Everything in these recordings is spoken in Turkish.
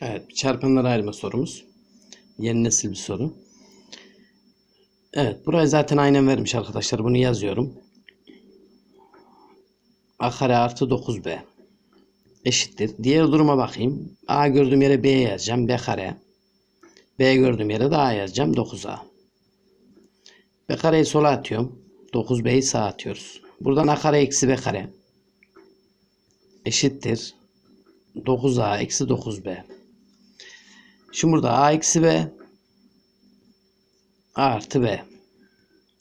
Evet, çarpanlara ayırma sorumuz. Yeni nesil bir soru. Evet, burayı zaten aynen vermiş arkadaşlar. Bunu yazıyorum. A kare artı 9B eşittir. Diğer duruma bakayım. A gördüğüm yere B yazacağım. B kare. B gördüğüm yere de A yazacağım. 9A. B kareyi sola atıyorum. 9B'yi sağa atıyoruz. Buradan A kare eksi B kare eşittir. 9A eksi 9B. Şimdi burada A eksi B artı B.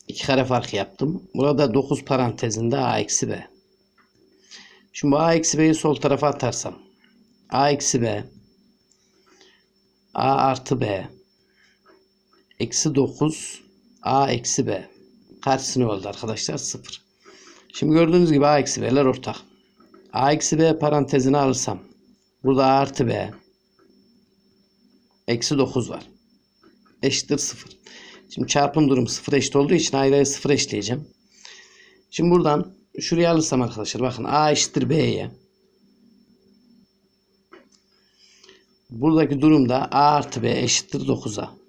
İki kare farkı yaptım. Burada 9 parantezinde A eksi B. Şimdi bu A eksi B'yi sol tarafa atarsam A eksi B A artı B eksi 9 A eksi B karşısına oldu arkadaşlar 0. Şimdi gördüğünüz gibi A eksi B'ler ortak. A eksi B parantezine alırsam burada A artı B eksi 9 var. Eşittir 0. Şimdi çarpım durumu 0 eşit olduğu için ayrı ayrı 0 eşleyeceğim. Şimdi buradan şuraya alırsam arkadaşlar bakın A eşittir B'ye. Buradaki durumda A artı B eşittir 9'a.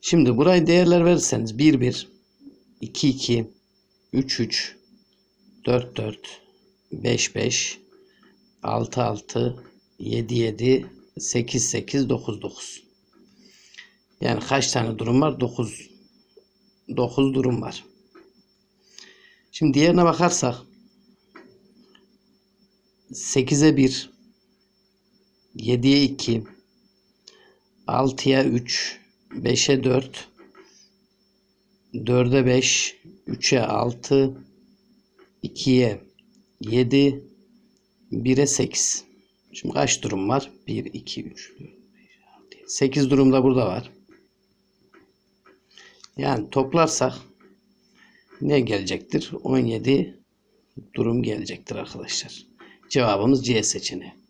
Şimdi burayı değerler verirseniz 1 1 2 2 3 3 4 4 5 5 6 6 7 7 8 8 9 9 yani kaç tane durum var? 9 9 durum var. Şimdi diğerine bakarsak 8'e 1 7'ye 2 6'ya 3 5'e 4 4'e 5 3'e 6 2'ye 7 1'e 8 Şimdi kaç durum var? 1, 2, 3, 4, 5, 6, 7. 8 durumda burada var. Yani toplarsak ne gelecektir? 17 durum gelecektir arkadaşlar. Cevabımız C seçeneği.